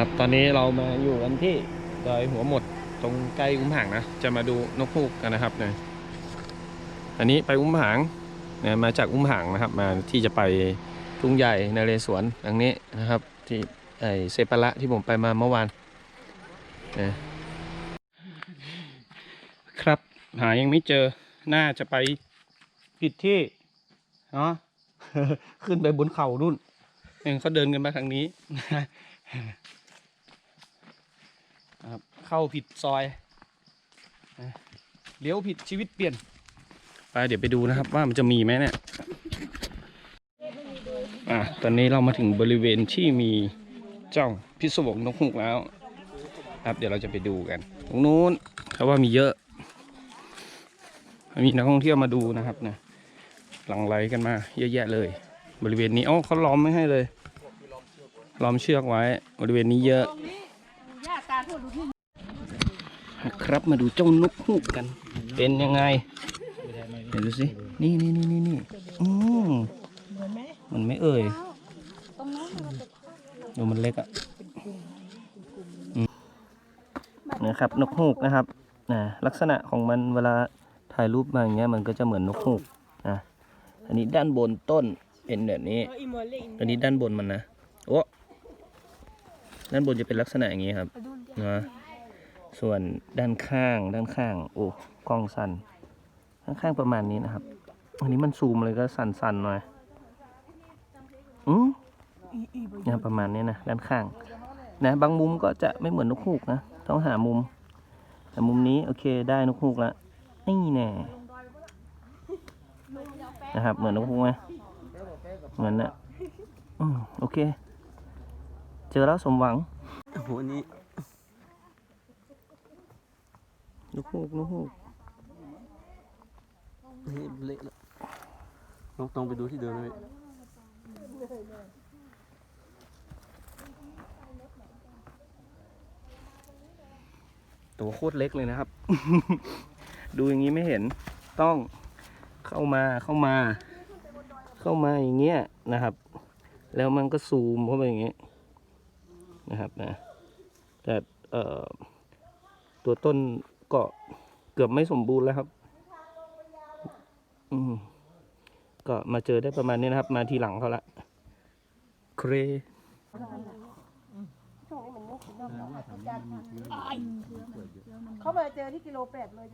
ครับตอนนี้เรามาอยู่กันที่ดอยหัวหมดตรงใกล้อุ้มผางนะ จะมาดูนกฮูกกันนะครับเนี่ยอันนี้ไปอุ้มผางนี่ยมาจากอุ้มผางนะครับ มาที่จะไปทุ่งใหญ่นเรศวรทางนี้นะครับ ที่ไอเซปาระที่ผมไปมาเมื่อวานนะครับ หายังไม่เจอน่าจะไปผิดที่เนาะขึ้นไปบนเขานู่นเองเขาเดินกันมาทางนี้ เข้าผิดซอยเลี้ยวผิดชีวิตเปลี่ยน ไปเดี๋ยวไปดูนะครับว่ามันจะมีไหมเนี่ยอะตอนนี้เรามาถึงบริเวณที่มีเจ้าพิศวงนกฮูกแล้ว ครับเดี๋ยวเราจะไปดูกัน ตรงนู้นเขาว่ามีเยอะ มีนักท่องเที่ยวมาดูนะครับนะหลังไหลกันมาเยอะแยะเลย บริเวณนี้อ๋อเขาล้อมไม่ให้เลยล้อมเชือกไว้ บริเวณนี้เยอะ ครับ มาดูเจ้านกฮูกกัน เป็นยังไงเดี๋ยวดูสิ นี่นี่นี่นี่นี่อืมมันไม่เอ่ยดูมันเล็กอะอืมนะครับนกฮูกนะครับนะลักษณะของมันเวลาถ่ายรูปมาอย่างเงี้ยมันก็จะเหมือนนกฮูกนะอันนี้ด้านบนต้นเป็นแบบนี้ อันนี้ด้านบนมันนะโอ้ด้านบนจะเป็นลักษณะอย่างนี้ครับนะ ส่วนด้านข้างด้านข้าง โอ้กล้องสั่นด้านข้างประมาณนี้นะครับ อันนี้มันซูมเลยก็สั่นๆหน่อยอืมนี่ยประมาณนี้นะด้านข้าง นะ บางมุมก็จะไม่เหมือนนกฮูกนะต้องหามุมแต่มุมนี้โอเคได้นกฮูกละนี่แน่นะครับ เหมือนนกฮูกไหมเหมือนนะอืมโอเค เจอแล้วสมหวังโอ้โหอัน นี้นกฮูกนกฮูกนี่เละแล้วน้องต้องไปดูที่เดิมเลยตัวโคตรเล็กเลยนะครับ ดูอย่างนี้ไม่เห็นต้องเข้ามาเข้ามา เข้ามาอย่างเงี้ยนะครับ แล้วมันก็ซูมเข้าไปอย่างเงี้ยนะครับนะแต่เอ่อตัวต้น ก็เกือบไม่สมบูรณ์แล้วครับ อืมก็มาเจอได้ประมาณนี้นะครับ มาทีหลังเขาละเครเขาไปเจอที่กิโลแปดเลย